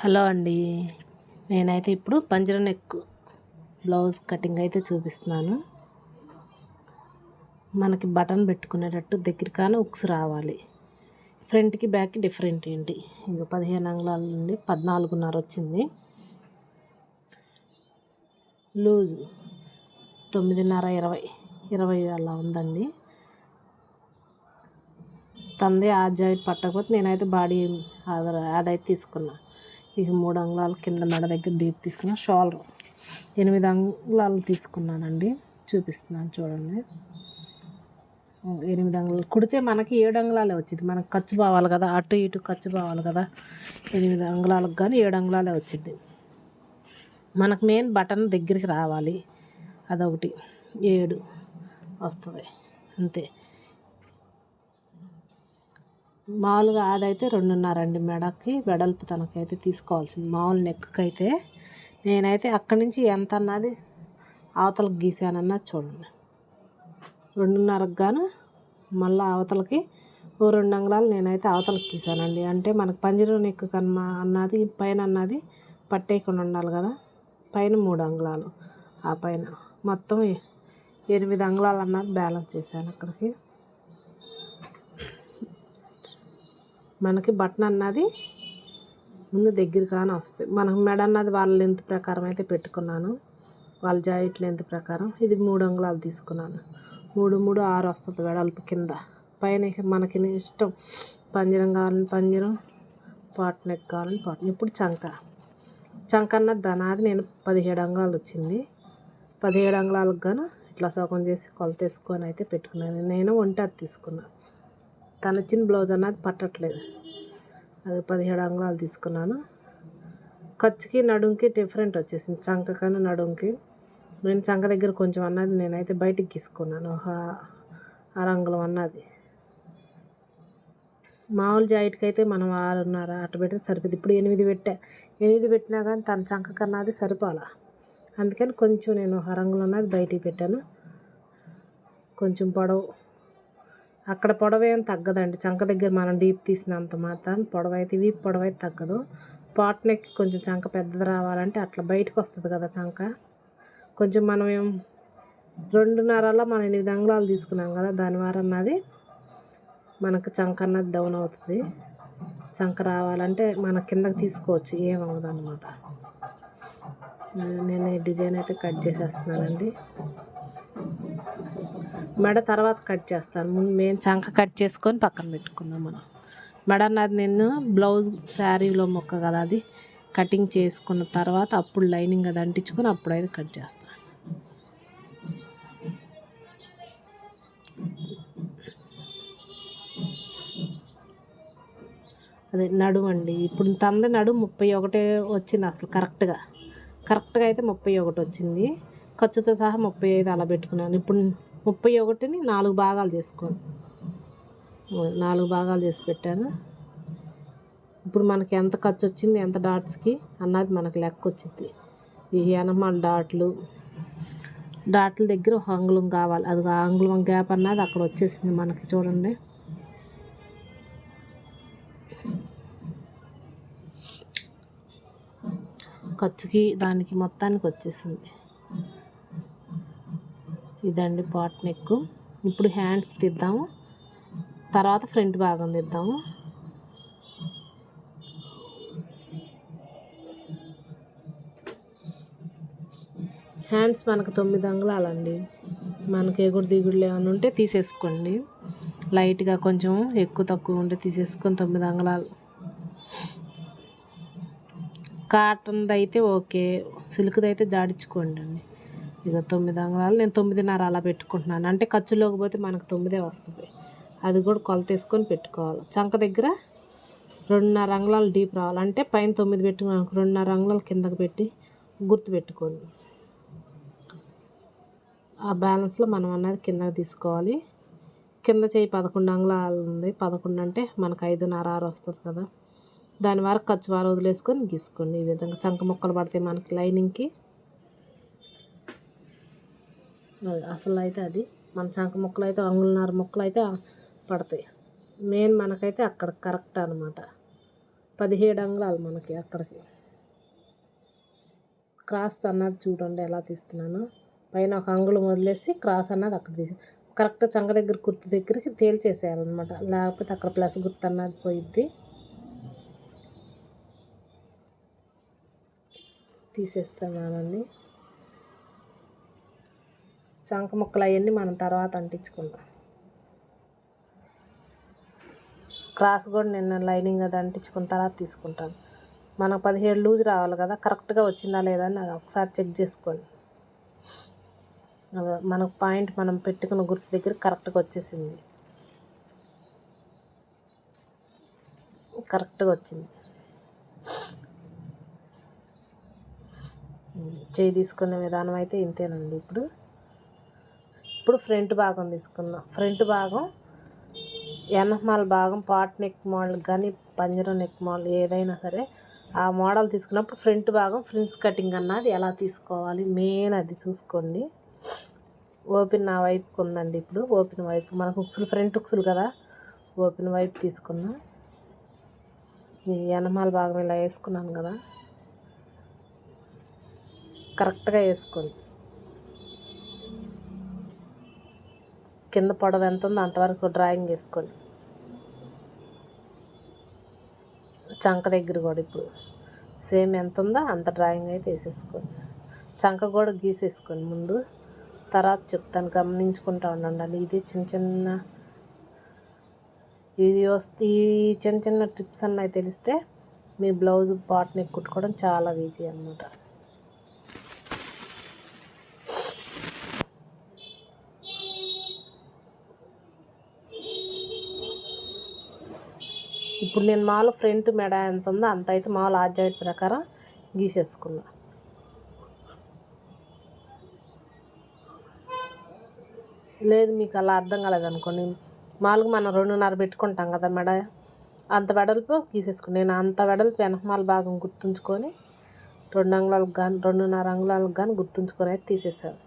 Hello అండి. నేనైతే ఇప్పుడు పంజర నెక్ బ్లౌజ్ కటింగ్ అయితే చూపిస్తున్నాను. మనకి బటన్ పెట్టుకునేటట్టు దగ్గర కానీ ఉక్స్ రావాలి. ఫ్రంట్కి బ్యాక్ డిఫరెంట్ ఏంటి? ఇంకా పదిహేను అంగుళాల నుండి పద్నాలుగున్నర వచ్చింది. లూజు తొమ్మిదిన్నర ఇరవై ఇరవై అలా ఉందండి. తందే ఆ జాయింట్ పట్టకపోతే నేనైతే బాడీ అదైతే తీసుకున్నాను ఇక మూడు అంగుళాల కింద మెడ దగ్గర డీప్ తీసుకున్న షోల్డర్ ఎనిమిది అంగుళాలు తీసుకున్నానండి. చూపిస్తున్నాను చూడండి. ఎనిమిది అంగుళాలు కుడితే మనకి ఏడు అంగుళాలే వచ్చింది. మనకు ఖర్చు పోవాలి కదా అటు ఇటు ఖర్చు పోవాలి కదా. ఎనిమిది అంగుళాలకు కానీ ఏడు అంగుళాలే వచ్చింది. మనకు మెయిన్ బటన్ దగ్గరికి రావాలి. అదొకటి. ఏడు వస్తుంది. అంతే. మామూలుగా అదైతే రెండున్నర అండి మెడకి వెడల్పు తనకైతే తీసుకోవాల్సింది. మామూలు నెక్కుకైతే నేనైతే అక్కడి నుంచి ఎంత అన్నది అవతలకు గీసానన్నా చూడండి. రెండున్నరకు గాను మళ్ళీ అవతలకి ఓ రెండు అంగుళాలు నేనైతే అవతలకి గీసానండి. అంటే మనకు పంజరం నెక్కు కన్నా అన్నది పైన అన్నది పట్టేయకుండా ఉండాలి కదా. పైన మూడు అంగుళాలు ఆ పైన మొత్తం ఎనిమిది అంగుళాలు అన్నది బ్యాలెన్స్ చేశాను అక్కడికి. మనకి బటన్ అన్నది ముందు దగ్గర వస్తుంది. మనకు మెడ అన్నది వాళ్ళ లెంత్ ప్రకారం అయితే పెట్టుకున్నాను. వాళ్ళ జాయింట్ లెంత్ ప్రకారం. ఇది మూడు అంగుళాలు తీసుకున్నాను. మూడు మూడు ఆరు వస్తుంది వెడల్పు కింద. పైన మనకి ఇష్టం. పంజరం కావాలని పంజరం పాట్ నెక్ కావాలని పాట్ ఇప్పుడు చంక. చంక అన్నది దానాది నేను పదిహేడు అంగుళాలు వచ్చింది. పదిహేడు అంగుళాలకు గాను ఇట్లా సగం చేసి కొలత వేసుకొని అయితే పెట్టుకున్నాను. నేను ఒంటి అది తీసుకున్నాను తను వచ్చిన బ్లౌజ్ అన్నది పట్టట్లేదు. అది పదిహేడు అంగుళాలు తీసుకున్నాను. ఖర్చుకి నడుంకి డిఫరెంట్ వచ్చేసింది. చంక కానీ నడుంకి. నేను చంక దగ్గర కొంచెం అన్నది నేనైతే బయటికి తీసుకున్నాను ఒక అరంగుళం అన్నది. మామూలు జాయిట్కి అయితే మనం ఆరున్నర అటు పెడితే సరిపోతుంది ఇప్పుడు ఎనిమిది పెట్టా. ఎనిమిది పెట్టినా కానీ తన చంక కన్నాది సరిపోలా. అందుకని కొంచెం నేను అరంగులు అన్నది బయటికి పెట్టాను. కొంచెం పొడవు అక్కడ పొడవ ఏం తగ్గదండి. చంక దగ్గర మనం డీప్ తీసినంత మాత్రం పొడవ అయితే వీపు పొడవ అయితే తగ్గదు. పాట్ నెక్ కొంచెం చంక పెద్దది రావాలంటే అట్లా బయటకు వస్తుంది కదా చంక. కొంచెం మనం ఏం రెండున్నరలో మనం ఎనిమిది అంగుళాలు తీసుకున్నాం కదా దాని వారన్నది మనకు చంక అన్నది డౌన్ అవుతుంది. చంక రావాలంటే మన కిందకి తీసుకోవచ్చు ఏమవుదు అనమాట నేను ఈ డిజైన్ అయితే కట్ చేసేస్తున్నానండి. మెడ తర్వాత కట్ చేస్తాను. ముందు నేను చంక కట్ చేసుకొని పక్కన పెట్టుకున్నాం మనం. మెడ అన్నది నేను బ్లౌజ్ శారీలో మొక్క కదా అది. కటింగ్ చేసుకున్న తర్వాత అప్పుడు లైనింగ్ అది అంటించుకొని అప్పుడైతే కట్ చేస్తాను అదే నడుము అండి. ఇప్పుడు తంద నడుము ముప్పై ఒకటే వచ్చింది అసలు కరెక్ట్గా. కరెక్ట్గా అయితే ముప్పై ఒకటి వచ్చింది. ఖర్చుతో సహా ముప్పై ఐదు అలా పెట్టుకున్నాను. ఇప్పుడు ముప్పై ఒకటిని నాలుగు భాగాలు చేసుకోండి. నాలుగు భాగాలు చేసి పెట్టాను. ఇప్పుడు మనకి ఎంత ఖర్చు వచ్చింది ఎంత డాట్స్కి అన్నది మనకి లెక్క వచ్చింది ఈ ఎనమాల డాట్లు డాట్ల దగ్గర ఒక అంగుళం కావాలి. అది అంగుళం గ్యాప్ అన్నది అక్కడ వచ్చేసింది మనకి చూడండి. ఖర్చుకి దానికి మొత్తానికి వచ్చేసింది. ఇదండి పాట్ నెక్ ఇప్పుడు హ్యాండ్స్ తీద్దాము. తర్వాత ఫ్రంట్ భాగం తీద్దాము. హ్యాండ్స్ మనకు తొమ్మిది అంగుళాలండి. మనకి ఎగుడు దిగుడులు ఏమైనా ఉంటే తీసేసుకోండి. లైట్గా కొంచెం ఎక్కువ తక్కువ ఉంటే తీసేసుకొని తొమ్మిది అంగుళాలు. కాటన్ది అయితే ఓకే. సిల్క్ది అయితే జాడించుకోండి అండి. ఇక తొమ్మిది అంగుళాలు నేను తొమ్మిదిన్నర అలా పెట్టుకుంటున్నాను. అంటే ఖర్చులోకి పోతే మనకు తొమ్మిదే వస్తుంది. అది కూడా కొలత వేసుకొని పెట్టుకోవాలి. చంక దగ్గర రెండున్నర అంగుళాలు డీప్ రావాలంటే పైన తొమ్మిది పెట్టుకున్నాను రెండున్నర అంగుళాలు కిందకు పెట్టి గుర్తు పెట్టుకోండి. ఆ బ్యాలెన్స్లో మనం అన్నది కిందకి తీసుకోవాలి. కింద చేయి పదకొండు అంగుళాలు ఉంది. పదకొండు అంటే మనకు ఐదున్నర ఆరు వస్తుంది కదా. దాని వరకు ఖర్చు వారు వదిలేసుకొని గీసుకోండి. ఈ విధంగా చంక ముక్కలు పడతాయి మనకి లైనింగ్కి అసలు అయితే అది. మన చంక ముక్కలు అయితే అంగుళన్నర ముక్కలు అయితే పడతాయి. మెయిన్ మనకైతే అక్కడ కరెక్ట్ అనమాట పదిహేడు అంగుళాలు మనకి అక్కడికి. క్రాస్ అన్నది చూడండి ఎలా తీస్తున్నాను. పైన ఒక అంగుళం వదిలేసి క్రాస్ అన్నది అక్కడ తీసి కరెక్ట్ చంక దగ్గర గుర్తు దగ్గరికి తేల్చేసేయాలన్నమాట. లేకపోతే అక్కడ ప్లస్ గుర్తు అన్నది పోయిద్ది. తీసేస్తున్నానండి చంక ముక్కలు అవన్నీ మనం తర్వాత అంటించుకుందాం క్రాస్ కూడా నేను లైనింగ్ అది అంటించుకున్న తర్వాత తీసుకుంటాను. మనకు పదిహేడు లూజ్ రావాలి కదా కరెక్ట్గా వచ్చిందా లేదా అని అది ఒకసారి చెక్ చేసుకోండి. అదే మనకు పాయింట్ మనం పెట్టుకున్న గుర్తు దగ్గర కరెక్ట్గా వచ్చేసింది. కరెక్ట్గా వచ్చింది. చేయి తీసుకునే విధానం అయితే ఇంతేనండి ఇప్పుడు. ఇప్పుడు ఫ్రంట్ భాగం తీసుకుందాం. ఫ్రంట్ భాగం ఎనహమాల భాగం పాట్ నెక్ మోడల్ కానీ పంజరం నెక్ మోడల్ ఏదైనా సరే ఆ మోడల్ తీసుకున్నప్పుడు ఫ్రంట్ భాగం ఫ్రిన్స్ కటింగ్ అన్నది ఎలా తీసుకోవాలి? మెయిన్ అది చూసుకోండి. ఓపెన్ నా వైపుకి ఉందండి ఇప్పుడు. ఓపెన్ వైపు మనకు ఉక్సులు ఫ్రంట్ ఉక్సులు కదా. ఓపెన్ వైపు తీసుకున్నా ఈ ఎనమాల భాగం ఇలా వేసుకున్నాను కదా. కరెక్ట్గా వేసుకోండి. కింద పొడవు ఎంత ఉందో అంతవరకు డ్రాయింగ్ వేసుకోండి. చంక దగ్గర కూడా ఇప్పుడు సేమ్ ఎంత ఉందో అంత డ్రాయింగ్ అయితే వేసేసుకోండి. చంక కూడా గీసేసుకోండి ముందు. తర్వాత చెప్తాను గమనించుకుంటా ఉండండి. ఇది చిన్న చిన్న ఇది వస్తే ఈ చిన్న చిన్న టిప్స్ అన్నవి తెలిస్తే మీ బ్లౌజ్ బాటని కుట్టుకోవడం చాలా ఈజీ అనమాట ఇప్పుడు నేను మామూలు ఫ్రంట్ మెడ ఎంత ఉందో అంత అయితే మామూలు ఆ జాయింట్ ప్రకారం గీసేసుకున్నా. లేదు మీకు అలా అర్థం కాలేదు అనుకోండి. మామూలుగా మనం రెండున్నర పెట్టుకుంటాం కదా మెడ. అంత వెడల్పు గీసేసుకుని నేను అంత వెడల్పు వెనకమాల భాగం గుర్తుంచుకొని రెండు అంగుళాలకు కానీ రెండున్నర అంగుళాలకు కానీ గుర్తుంచుకొని అయితే తీసేసాను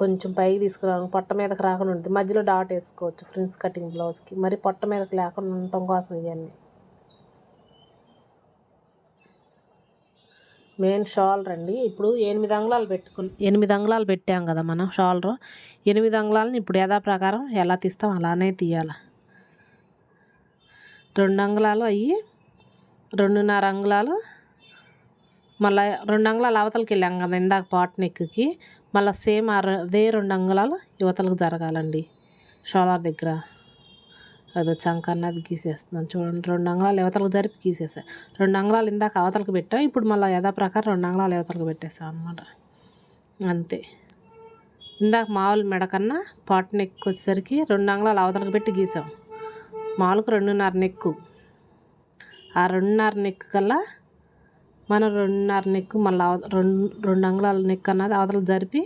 కొంచెం పైకి తీసుకురాను పొట్ట మీదకి రాకుండా ఉంటుంది. మధ్యలో డాట్ వేసుకోవచ్చు ఫ్రిన్స్ కటింగ్ బ్లౌజ్కి. మరి పొట్ట మీదకి లేకుండా ఉండటం కోసం ఇవన్నీ. మెయిన్ షాల్ అండి ఇప్పుడు ఎనిమిది అంగుళాలు పెట్టుకుని ఎనిమిది అంగుళాలు పెట్టాం కదా మనం షాల్డర్ ఎనిమిది అంగుళాలను ఇప్పుడు యథాప్రకారం ఎలా తీస్తాం అలానే తీయాలి. రెండు అంగుళాలు అయ్యి రెండున్నర అంగుళాలు. మళ్ళీ రెండు అంగుళాలు అవతలకి వెళ్ళాం కదా ఇందాక పాట్ నెక్కి. మళ్ళీ సేమ్ అదే రెండు అంగుళాలు యువతలకు జరగాలండి. షోలార్ దగ్గర. అదో చంక అన్నది గీసేస్తున్నాను చూడండి. రెండు అంగుళాలు యువతలకు జరిపి గీసేసా. రెండు అంగుళాలు ఇందాక అవతలకు పెట్టాం ఇప్పుడు మళ్ళీ యథాప్రకారం రెండు అంగుళాలు యువతలకు పెట్టేసాం అనమాట అంతే. ఇందాక మామూలు మెడ కన్నా పాట్ నెక్ వచ్చేసరికి రెండు అంగుళాలు అవతలకు పెట్టి గీసాం. మామూలుగా రెండున్నర నెక్కు. ఆ రెండున్నర నెక్ కల్లా మనం రెండున్నర నెక్ మళ్ళీ రెండు రెండు అంగుళాల నెక్ అన్నది అవతల జరిపి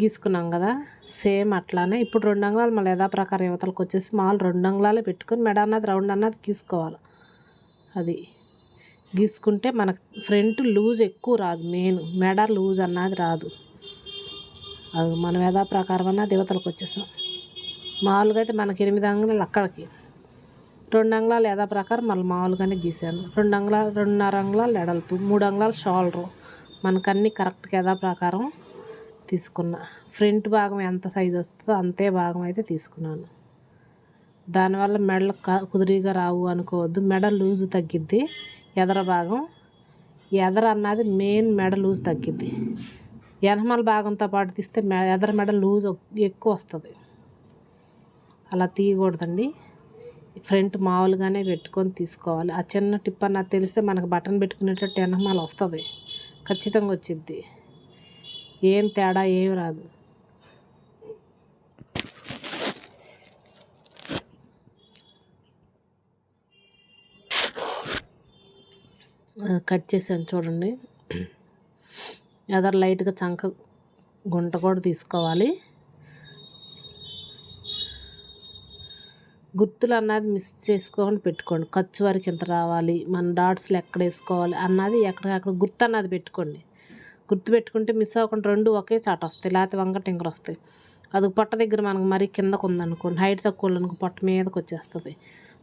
గీసుకున్నాం కదా. సేమ్ అట్లానే ఇప్పుడు రెండు అంగుళాలు మళ్ళీ యథాప్రకారం యువతలకు వచ్చేసి మామూలు రెండు అంగుళాలే పెట్టుకొని మెడ అన్నది రౌండ్ అన్నది గీసుకోవాలి. అది గీసుకుంటే మనకు ఫ్రంట్ లూజ్ ఎక్కువ రాదు మెయిన్ మెడ లూజ్ అన్నది రాదు. అది మనం యథాప్రకారం అన్నది యువతలకు వచ్చేసాం. మామూలుగా అయితే మనకి ఎనిమిది అంగుళాలు అక్కడికి రెండు అంగుళాలు ఎదా ప్రకారం మళ్ళీ మామూలుగానే గీసాను. రెండు అంగుళాలు రెండున్నర అంగుళాలు ఎడల్పు మూడు అంగుళాలు షోల్డరు మనకన్నీ కరెక్ట్గా యథా ప్రకారం తీసుకున్నా. ఫ్రంట్ భాగం ఎంత సైజు వస్తుందో అంతే భాగం అయితే తీసుకున్నాను. దానివల్ల మెడలు కుదిరిగా రావు అనుకోవద్దు. మెడ లూజు తగ్గిద్ది. ఎదర భాగం ఎదర అన్నది మెయిన్ మెడ లూజ్ తగ్గిద్ది. ఎనమల భాగంతో పాటు తీస్తే మె ఎదర మెడ లూజ్ ఎక్కువ వస్తుంది. అలా తీయకూడదండి. ఫ్రంట్ మామూలుగానే పెట్టుకొని తీసుకోవాలి. ఆ చిన్న టిప్ నాకు తెలిస్తే మనకు బటన్ పెట్టుకునేటట్టు వెనకమాల వస్తుంది. ఖచ్చితంగా వచ్చిద్ది. ఏం తేడా ఏం రాదు. కట్ చేసాను చూడండి. ఎదర్ లైట్గా చంక గుంట కూడా తీసుకోవాలి. గుర్తులు అన్నది మిస్ చేసుకోమని పెట్టుకోండి. ఖర్చు వరకు ఎంత రావాలి? మన డాట్స్లు ఎక్కడ వేసుకోవాలి? అన్నది ఎక్కడికక్కడ గుర్తు అన్నది పెట్టుకోండి. గుర్తు పెట్టుకుంటే మిస్ అవ్వకుండా రెండు ఒకే చాట వస్తాయి. లేకపోతే వంక టింకర్ వస్తాయి. అది పొట్ట దగ్గర మనకు మరీ కిందకు ఉందనుకోండి. హైట్ తక్కువ అనుకో పొట్ట మీదకి వచ్చేస్తుంది.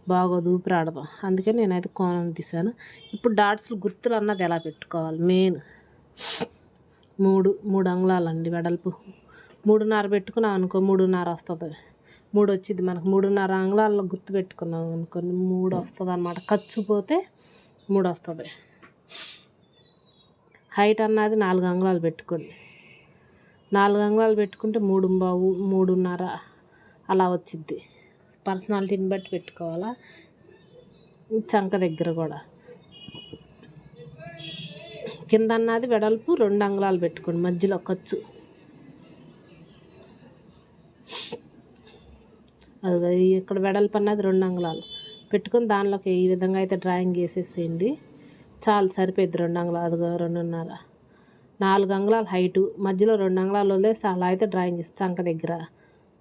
బాగోదు ఊపిరాడదు. అందుకే నేనైతే కోణం తీశాను. ఇప్పుడు డాట్స్లు గుర్తులు అన్నది ఎలా పెట్టుకోవాలి? మెయిన్ మూడు మూడు అంగుళాలండి వెడల్పు. మూడున్నర పెట్టుకున్నాం అనుకో మూడున్నర వస్తుంది. మూడు వచ్చింది మనకు. మూడున్నర ఆంగ్లాల్లో గుర్తు పెట్టుకున్నాం అనుకోండి. మూడు వస్తుంది అనమాట ఖర్చు పోతే మూడు వస్తుంది హైట్ అన్నది నాలుగు అంగుళాలు పెట్టుకోండి. నాలుగు అంగుళాలు పెట్టుకుంటే మూడు బావు మూడున్నర అలా వచ్చిద్ది. పర్సనాలిటీని బట్టి పెట్టుకోవాలా? చంక దగ్గర కూడా. కింద అన్నది వెడల్పు రెండు అంగుళాలు పెట్టుకోండి. మధ్యలో ఖర్చు. అది ఇక్కడ వెడల్పు అన్నది రెండు అంగుళాలు. పెట్టుకొని దానిలోకి ఈ విధంగా అయితే డ్రాయింగ్ వేసేసేయండి. చాలు సరిపోయింది రెండు అంగుళాలు అదిగో రెండున్నర. నాలుగు అంగుళాలు హైటు మధ్యలో రెండు అంగుళాలు వదిలేసి అలా అయితే డ్రాయింగ్ చేసి చంక దగ్గర.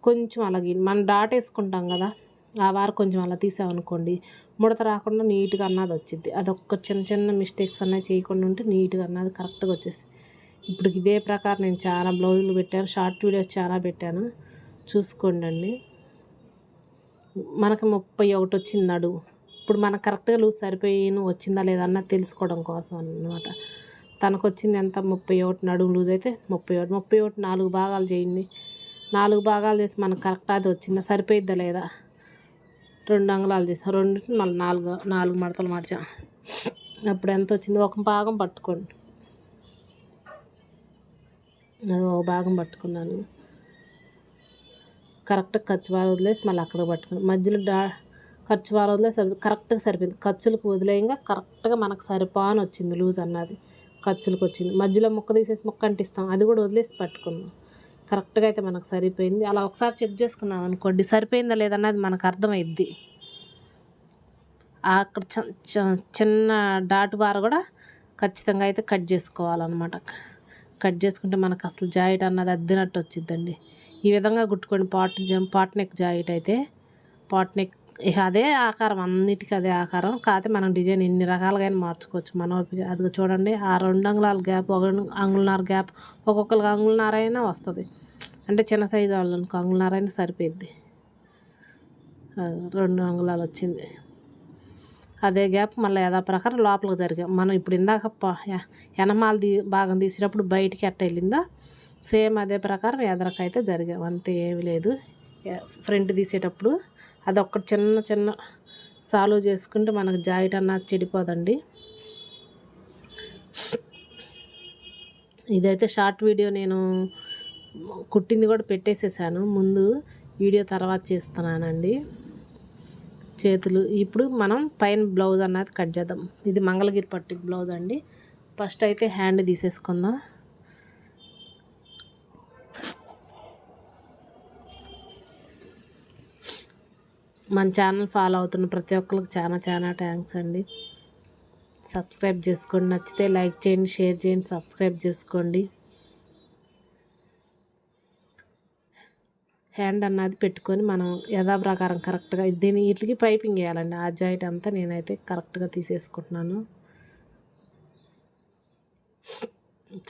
కొంచెం అలాగే మనం డాట్ వేసుకుంటాం కదా ఆ వారు కొంచెం అలా తీసామనుకోండి ముడత రాకుండా నీట్గా అన్నది వచ్చింది అదొక్క చిన్న చిన్న మిస్టేక్స్ అన్నది చేయకుండా ఉంటే నీట్గా అన్నది కరెక్ట్గా వచ్చేసి. ఇప్పుడు ఇదే ప్రకారం నేను చాలా బ్లౌజులు పెట్టాను షార్ట్ వీడియోస్ చాలా పెట్టాను. చూసుకోండి అండి మనకి ముప్పై ఒకటి వచ్చింది నడువు ఇప్పుడు మనకు కరెక్ట్గా లూజ్ సరిపోయిన వచ్చిందా లేదా అన్నది తెలుసుకోవడం కోసం అన్నమాట. తనకు వచ్చింది ఎంత? ముప్పై ఒకటి నడుము లూజ్ అయితే ముప్పై ఒకటి. ముప్పై ఒకటి నాలుగు భాగాలు చేయండి. నాలుగు భాగాలు చేసి మనకు కరెక్ట్ అది వచ్చిందా? సరిపోయిద్దా లేదా? రెండు అంగుళాలు చేసాం రెండు మళ్ళీ నాలుగు నాలుగు మడతలు మార్చాం. అప్పుడు ఎంత వచ్చింది? ఒక భాగం పట్టుకోండి. అది ఒక భాగం పట్టుకున్నాను. కరెక్ట్గా ఖర్చు వారు వదిలేసి మళ్ళీ అక్కడ పట్టుకుని మధ్యలో డా ఖర్చు వారు వదిలేసి కరెక్ట్గా సరిపోయింది. ఖర్చులకు వదిలేయంగా కరెక్ట్గా మనకు సరిపోని వచ్చింది లూజ్ అన్నది. ఖర్చులకు వచ్చింది. మధ్యలో ముక్క తీసేసి ముక్క అంటిస్తాం. అది కూడా వదిలేసి పట్టుకున్నాం. కరెక్ట్గా అయితే మనకు సరిపోయింది. అలా ఒకసారి చెక్ చేసుకున్నాం అనుకోండి సరిపోయిందా లేదన్నది మనకు అర్థమైద్ది. అక్కడ చిన్న డాట్ బార్ కూడా ఖచ్చితంగా అయితే కట్ చేసుకోవాలన్నమాట. కట్ చేసుకుంటే మనకు అసలు జాయిట్ అన్నది అద్దినట్టు వచ్చిద్దండి. ఈ విధంగా కుట్టుకోండి పాట్ జం పాట్ నెక్ జాయిట్ అయితే పాట్ నెక్ ఇక అదే ఆకారం అన్నిటికీ అదే ఆకారం. కాకపోతే మనం డిజైన్ ఎన్ని రకాలుగా మార్చుకోవచ్చు. మన ఓపిక అది చూడండి ఆ రెండు అంగుళాల గ్యాప్ ఒక అంగుళన్నర గ్యాప్ ఒక్కొక్కరికి అంగుళన్నర అయినా వస్తుంది. అంటే చిన్న సైజు వాళ్ళకి అంగుళన్నర అయినా రెండు అంగుళాలు వచ్చింది. అదే గ్యాప్ మళ్ళీ యథా ప్రకారం లోపలికి జరిగా మనం ఇప్పుడు ఇందాక ఎనమాల తీ భాగం తీసినప్పుడు బయటికి ఎట్ట వెళ్ళిందో సేమ్ అదే ప్రకారం ఎదరకైతే జరిగాం అంతే ఏమి లేదు. ఫ్రంట్ తీసేటప్పుడు అది చిన్న చిన్న సాల్వ్ చేసుకుంటే మనకు జాయిట్ అన్న చెడిపోదండి. ఇదైతే షార్ట్ వీడియో నేను కుట్టింది కూడా పెట్టేసేసాను. ముందు వీడియో తర్వాత చేస్తున్నానండి. చేతులు. ఇప్పుడు మనం పైన బ్లౌజ్ అన్నది కట్ చేద్దాం. ఇది మంగళగిరి పట్టు బ్లౌజ్ అండి. ఫస్ట్ అయితే హ్యాండ్ తీసేసుకుందాం. మన ఛానల్ ఫాలో అవుతున్న ప్రతి ఒక్కరికి చాలా చాలా థ్యాంక్స్ అండి. సబ్స్క్రైబ్ చేసుకోండి. నచ్చితే లైక్ చేయండి షేర్ చేయండి సబ్స్క్రైబ్ చేసుకోండి. హ్యాండ్ అన్నది పెట్టుకొని మనం యథాప్రకారం కరెక్ట్గా దీని వీటికి పైపింగ్ వేయాలండి. ఆ జాయింట్ అంతా నేనైతే కరెక్ట్గా తీసేసుకుంటున్నాను.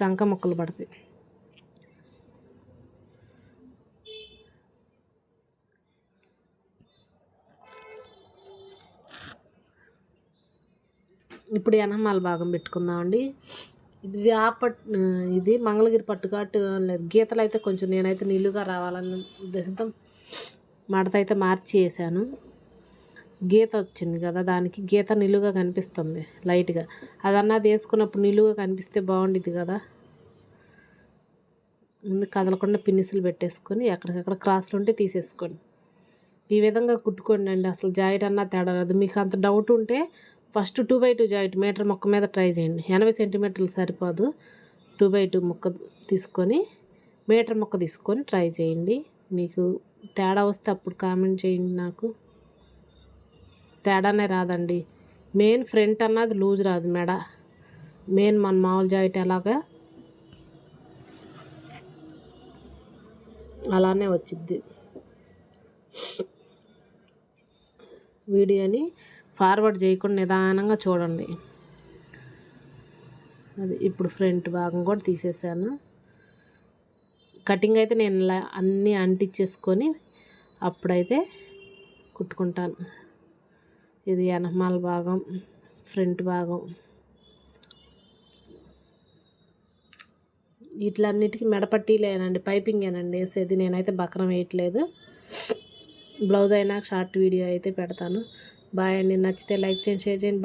చంక ముక్కలు పడతాయి. ఇప్పుడు ఎనమాల భాగం పెట్టుకుందామండి. ఇది ఆ పట్ ఇది మంగళగిరి పట్టుకాటు లేదు గీతలు అయితే కొంచెం నేనైతే నిలువుగా రావాలని ఉద్దేశంతో మడత అయితే మార్చి వేసాను గీత వచ్చింది కదా దానికి గీత నిలువుగా కనిపిస్తుంది లైట్గా. అదన్నది వేసుకున్నప్పుడు నిలువుగా కనిపిస్తే బాగుండిద్ది కదా. ముందు కదలకుండా పిన్నిసులు పెట్టేసుకొని ఎక్కడికక్కడ క్రాసులు ఉంటే తీసేసుకోండి ఈ విధంగా కుట్టుకోండి అండి అసలు జాయిట్ అన్నా తేడా రాదు. మీకు అంత డౌట్ ఉంటే first two by two joint meter మొక్క మీద ట్రై చేయండి. ఎనభై సెంటీమీటర్లు సరిపోదు. టూ బై టూ మొక్క తీసుకొని మీటర్ మొక్క తీసుకొని ట్రై చేయండి. మీకు తేడా వస్తే అప్పుడు కామెంట్ చేయండి నాకు. తేడానే రాదండి. మెయిన్ ఫ్రంట్ అన్నది లూజ్ రాదు మెడ. మెయిన్ మన మామూలు జాయింట్ ఎలాగా? అలానే వచ్చిద్ది. వీడియోని ఫార్వర్డ్ చేయకుండా నిదానంగా చూడండి. అది ఇప్పుడు ఫ్రంట్ భాగం కూడా తీసేసాను. కటింగ్ అయితే నేను ఇలా అన్నీ అంటించేసుకొని అప్పుడైతే కుట్టుకుంటాను. ఇది ఎనమాల భాగం ఫ్రంట్ భాగం. వీటిలన్నిటికీ మెడపట్టీలేనండి పైపింగేనండి వేసేది. నేనైతే బక్రం వేయట్లేదు. బ్లౌజ్ అయినా షార్ట్ వీడియో అయితే పెడతాను. బాయ్ అండి. నచ్చితే లైక్ చేయండి షేర్ చేయండి.